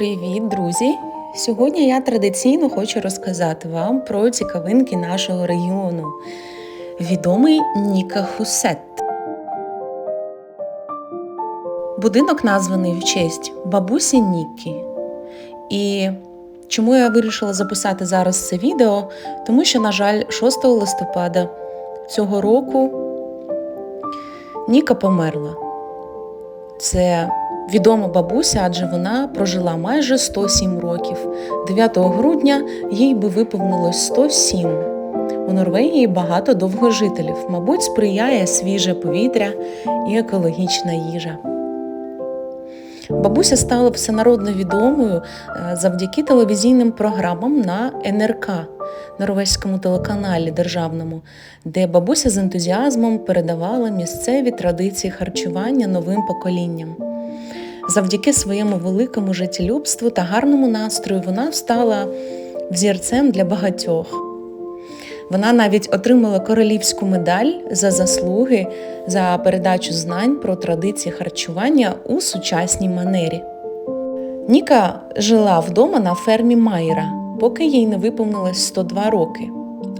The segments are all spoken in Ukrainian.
Привіт, друзі! Сьогодні я традиційно хочу розказати вам про цікавинки нашого регіону. Відомий Ніка Хусет. Будинок названий в честь бабусі Нікі. І чому я вирішила записати зараз це відео? Тому що, на жаль, 6 листопада цього року Ніка померла. Це відома бабуся, адже вона прожила майже 107 років. 9 грудня їй би виповнилось 107. У Норвегії багато довгожителів, мабуть, сприяє свіже повітря і екологічна їжа. Бабуся стала всенародно відомою е, завдяки телевізійним програмам на НРК норвезькому телеканалі державному, де бабуся з ентузіазмом передавала місцеві традиції харчування новим поколінням. Завдяки своєму великому життєлюбству та гарному настрою вона стала взірцем для багатьох. Вона навіть отримала королівську медаль за заслуги за передачу знань про традиції харчування у сучасній манері. Ніка жила вдома на фермі Майра, поки їй не виповнилось 102 роки.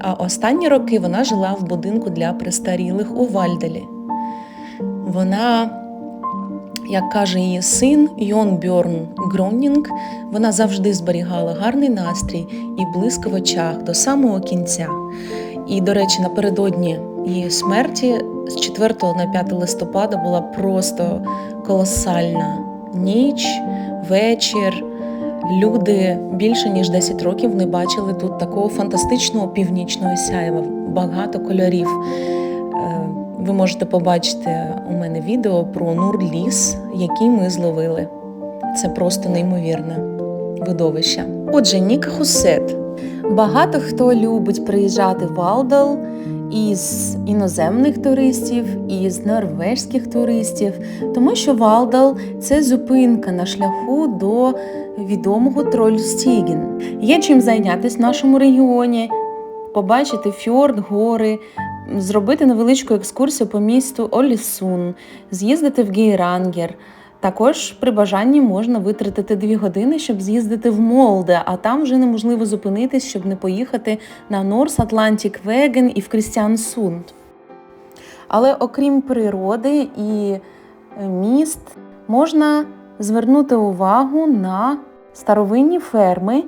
А останні роки вона жила в будинку для престарілих у Вальделі. Вона як каже її син Йон Бьорн Гронінг, вона завжди зберігала гарний настрій і блиск в очах до самого кінця. І, до речі, напередодні її смерті з 4 на 5 листопада була просто колосальна ніч, вечір. Люди більше ніж 10 років не бачили тут такого фантастичного північного сяєва, багато кольорів. Ви можете побачити у мене відео про Нурліс, який ми зловили. Це просто неймовірне видовище. Отже, Ніка Хусет. Багато хто любить приїжджати в Валдал із іноземних туристів, із норвежських туристів, тому що Валдал це зупинка на шляху до відомого Трольстіген. Є чим зайнятися в нашому регіоні, побачити фьорд, гори, зробити невеличку екскурсію по місту Олісун, з'їздити в Гейрангер. Також при бажанні можна витратити дві години, щоб з'їздити в Молде, а там вже неможливо зупинитись, щоб не поїхати на Норс Атлантик Веген і в Крістіансунд. Але окрім природи і е, міст, можна звернути увагу на старовинні ферми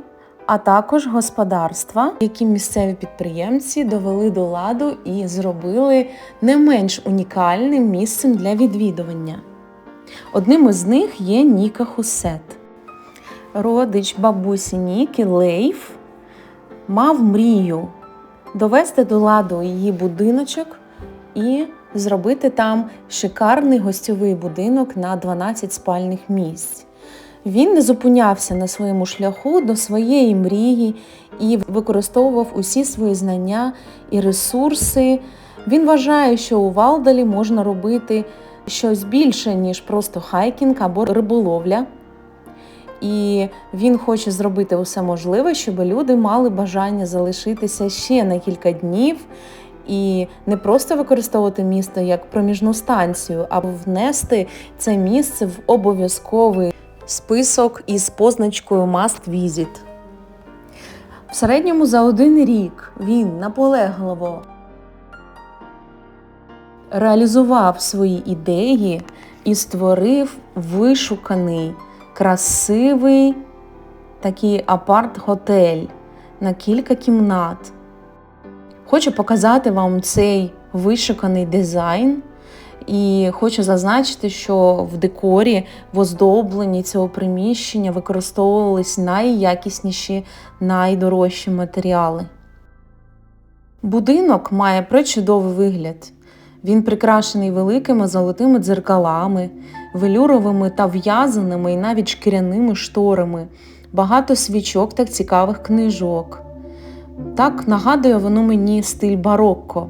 а також господарства, які місцеві підприємці довели до ладу і зробили не менш унікальним місцем для відвідування. Одним із них є Ніка Хусет. Родич бабусі Ніки Лейф мав мрію довести до ладу її будиночок і зробити там шикарний гостьовий будинок на 12 спальних місць. Він не зупинявся на своєму шляху до своєї мрії і використовував усі свої знання і ресурси. Він вважає, що у Валдалі можна робити щось більше, ніж просто хайкінг або риболовля. І він хоче зробити усе можливе, щоб люди мали бажання залишитися ще на кілька днів і не просто використовувати місто як проміжну станцію, а внести це місце в обов'язковий список із позначкою Must Visit. В середньому за один рік він наполегливо реалізував свої ідеї і створив вишуканий, красивий такий апарт-готель на кілька кімнат. Хочу показати вам цей вишуканий дизайн. І хочу зазначити, що в декорі, в оздобленні цього приміщення використовувались найякісніші, найдорожчі матеріали. Будинок має причудовий вигляд. Він прикрашений великими золотими дзеркалами, велюровими та в'язаними і навіть шкіряними шторами, багато свічок та цікавих книжок. Так нагадує воно мені стиль барокко.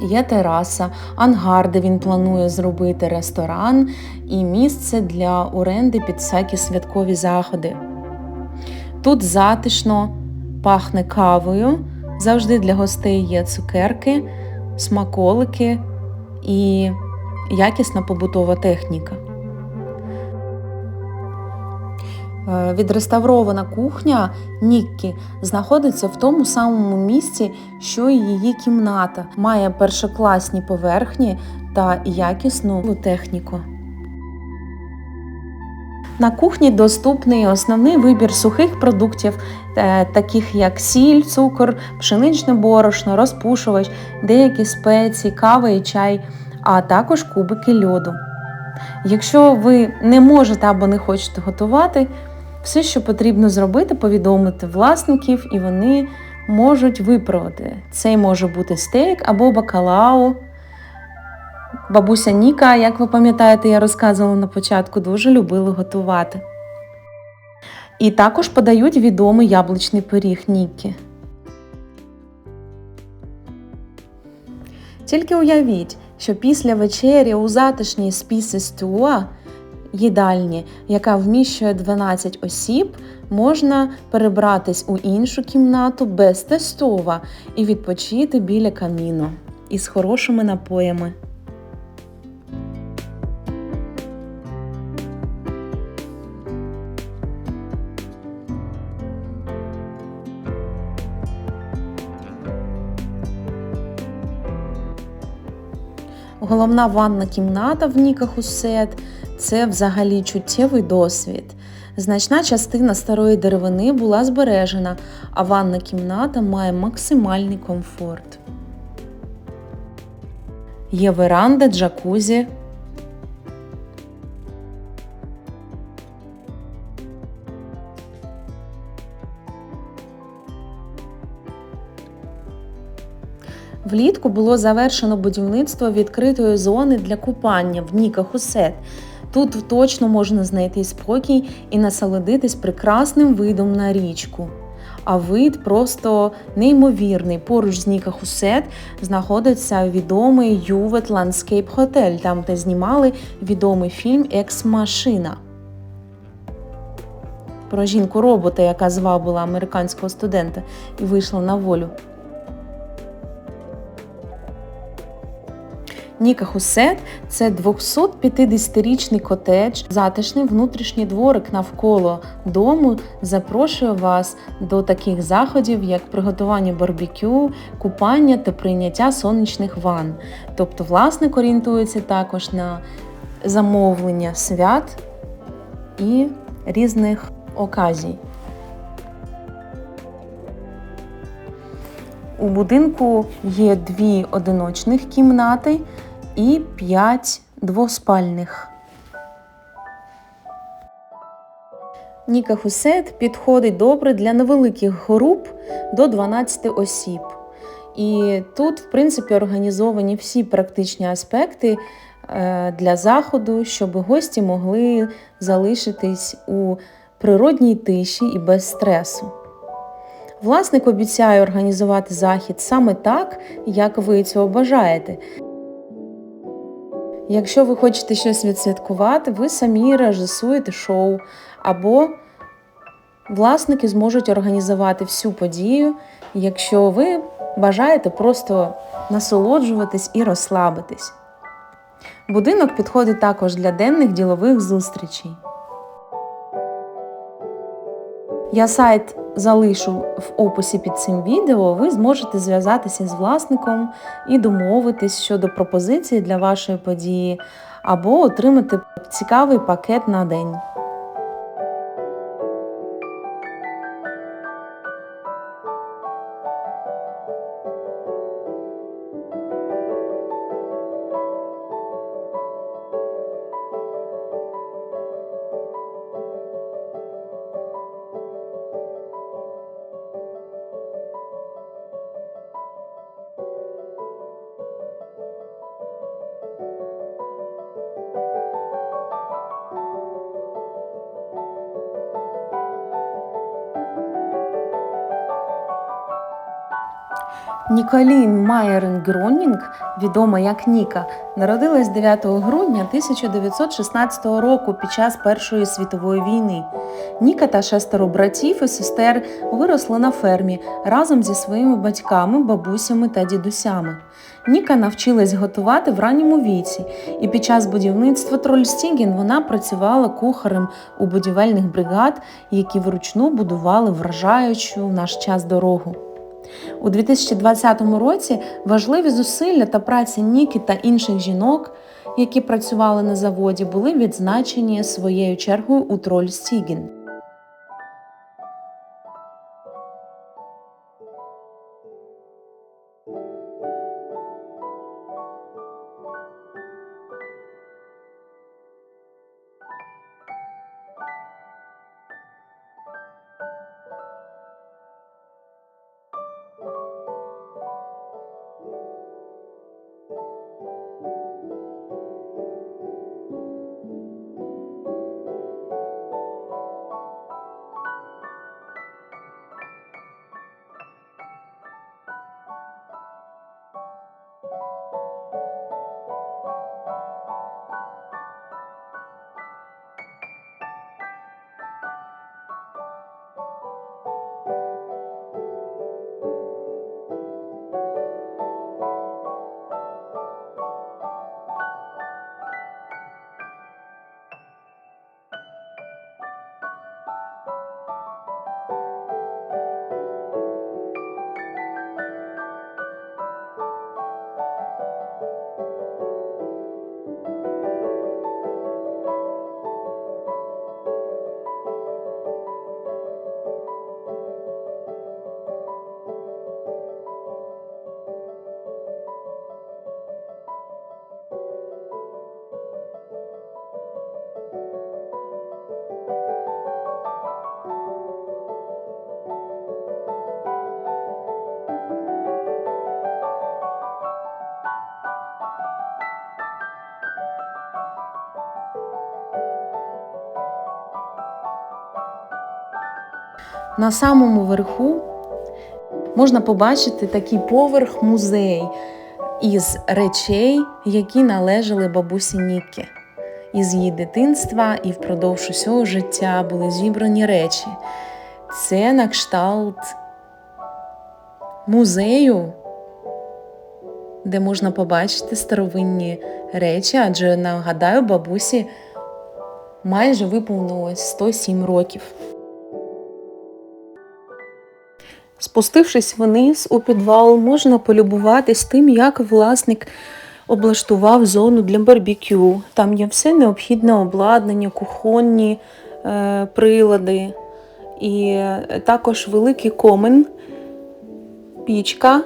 Є тераса, ангар, де він планує зробити ресторан і місце для оренди під всякі святкові заходи. Тут затишно пахне кавою, завжди для гостей є цукерки, смаколики, і якісна побутова техніка. Відреставрована кухня Ніккі знаходиться в тому самому місці, що і її кімната, має першокласні поверхні та якісну техніку. На кухні доступний основний вибір сухих продуктів, е, таких як сіль, цукор, пшеничне борошно, розпушувач, деякі спеції, кава і чай, а також кубики льоду. Якщо ви не можете або не хочете готувати, все, що потрібно зробити, повідомити власників, і вони можуть виправити. Це може бути стейк або бакалау. Бабуся Ніка, як ви пам'ятаєте, я розказувала на початку, дуже любила готувати. І також подають відомий яблучний пиріг Нікі. Тільки уявіть, що після вечері у затишній спіси Стюа їдальні, яка вміщує 12 осіб, можна перебратись у іншу кімнату без тестова і відпочити біля каміну із хорошими напоями. Головна ванна кімната в Ніках Усет – це взагалі чуттєвий досвід. Значна частина старої деревини була збережена, а ванна кімната має максимальний комфорт. Є веранда, джакузі. Влітку було завершено будівництво відкритої зони для купання в Ніках Усет. Тут точно можна знайти спокій і насолодитись прекрасним видом на річку. А вид просто неймовірний. Поруч з Ніках Усет знаходиться відомий Ювет Landscape Hotel, там де знімали відомий фільм Екс-машина. Про жінку робота, яка звабила американського студента і вийшла на волю. Ніка Хусет це 250-річний котедж, затишний внутрішній дворик навколо дому запрошує вас до таких заходів, як приготування барбекю, купання та прийняття сонячних ванн. Тобто власник орієнтується також на замовлення свят і різних оказій. У будинку є дві одиночних кімнати і 5 двоспальних. Ніка Хусет підходить добре для невеликих груп до 12 осіб. І тут, в принципі, організовані всі практичні аспекти е, для заходу, щоб гості могли залишитись у природній тиші і без стресу. Власник обіцяє організувати захід саме так, як ви цього бажаєте. Якщо ви хочете щось відсвяткувати, ви самі режисуєте шоу, або власники зможуть організувати всю подію, якщо ви бажаєте просто насолоджуватись і розслабитись. Будинок підходить також для денних ділових зустрічей. Я сайт залишу в описі під цим відео, ви зможете зв'язатися з власником і домовитись щодо пропозиції для вашої події, або отримати цікавий пакет на день. Ніколін Майерен Гронінг, відома як Ніка, народилась 9 грудня 1916 року під час Першої світової війни. Ніка та шестеро братів і сестер виросли на фермі разом зі своїми батьками, бабусями та дідусями. Ніка навчилась готувати в ранньому віці, і під час будівництва Трольстіген вона працювала кухарем у будівельних бригад, які вручну будували вражаючу в наш час дорогу. У 2020 році важливі зусилля та праця Ніки та інших жінок, які працювали на заводі, були відзначені своєю чергою у Трольстіген. На самому верху можна побачити такий поверх музей із речей, які належали бабусі Ніккі. Із її дитинства і впродовж усього життя були зібрані речі. Це на кшталт музею, де можна побачити старовинні речі, адже нагадаю, бабусі майже виповнилось 107 років. Спустившись вниз у підвал, можна полюбуватись тим, як власник облаштував зону для барбекю. Там є все необхідне обладнання, кухонні е, прилади, і е, також великий комен, пічка.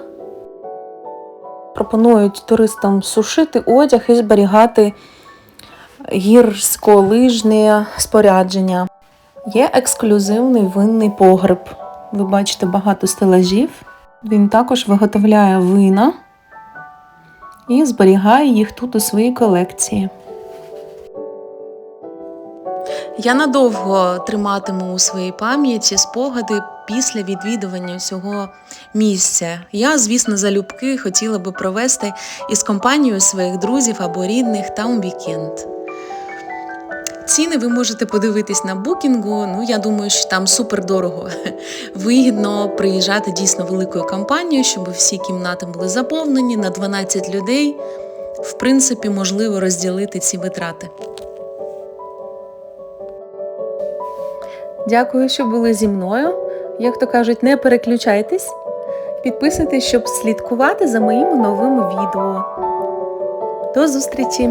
Пропонують туристам сушити одяг і зберігати гірськолижне спорядження. Є ексклюзивний винний погреб. Ви бачите багато стелажів. Він також виготовляє вина і зберігає їх тут у своїй колекції. Я надовго триматиму у своїй пам'яті спогади після відвідування цього місця. Я, звісно, залюбки хотіла би провести із компанією своїх друзів або рідних там вікенд. Ціни ви можете подивитись на букінгу. Ну, я думаю, що там супер дорого. Вигідно приїжджати дійсно великою компанією, щоб всі кімнати були заповнені на 12 людей. В принципі, можливо розділити ці витрати. Дякую, що були зі мною. Як то кажуть, не переключайтесь. Підписуйтесь, щоб слідкувати за моїми новими відео. До зустрічі!